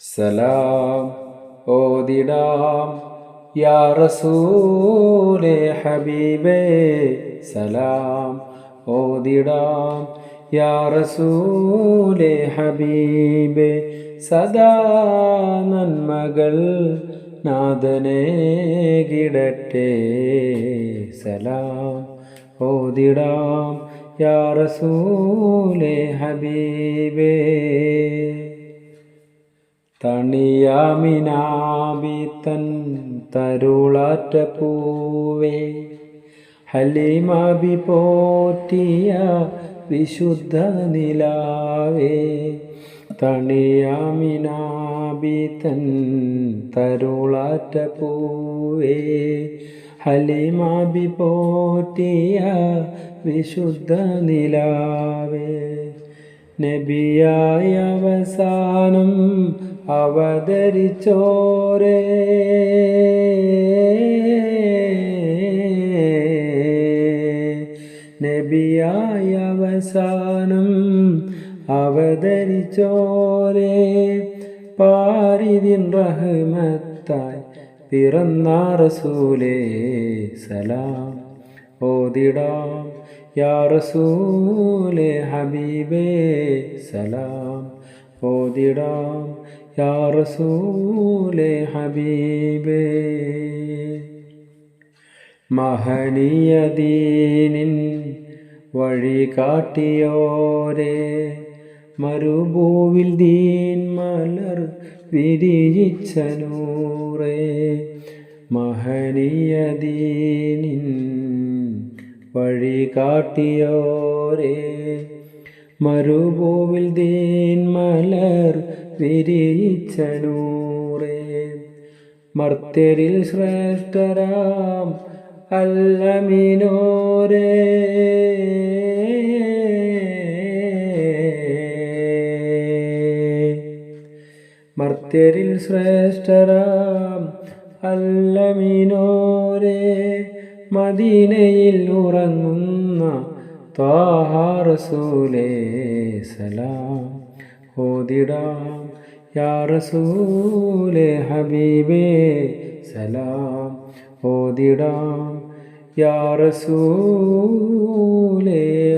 സലാം ഓതിടാം യാ റസൂലേ ഹബീബേ. സലാം ഓതിടാം യാ റസൂലേ ഹബീബേ. സദാ നന്മകൾ നാഥനെ കിടട്ടെ. സലാം ഓതിടാം യാ റസൂലേ ഹബീബേ. തണിയാമിനാബിത്തൻ തരുളാറ്റ പൂവേ ഹലിമാബി പോറ്റിയ വിശുദ്ധ നിലാവേ തണിയാമിനാബിത്തൻ തരുളാറ്റ പൂവേ ഹലിമാബി പോറ്റിയ വിശുദ്ധ നിലാവേ. നബിയായ അവസാനം അവതരിച്ചോരേ. നബിയായ അവസാനം അവതരിച്ചോരേ. പാരിതിൻ റഹ്മത്തായി പിറന്ന റസൂലേ സലാം. ഓതിടാം യാ റസൂലേ ഹബീബേ സലാം. ഓതിടാം യാ റസൂലേ ഹബീബേ മഹനീയദീനിൻ വഴി കാട്ടിയോരേ മരുഭൂവിൽ ദീൻ മലർ വിരിയിച്ച നൂറേ. മഹനീയദീനിൻ വഴി കാട്ടിയോരേ മരുഭൂവിൽ ദീൻ മലർ വിരിയിച്ച നൂറേ മർത്യരിൽ ശ്രേഷ്ഠരാം അല്ലമിനോരേ. മർത്യരിൽ ശ്രേഷ്ഠരാം അല്ലമിനോരേ. മദീനയിൽ ഉറങ്ങുന്ന ത്വാഹാറസൂലേ സലാം. ഓതിടാം. യാ റസൂലേ ഹബീബേ സലാം. ഓതിടാം. യാ റസൂലേ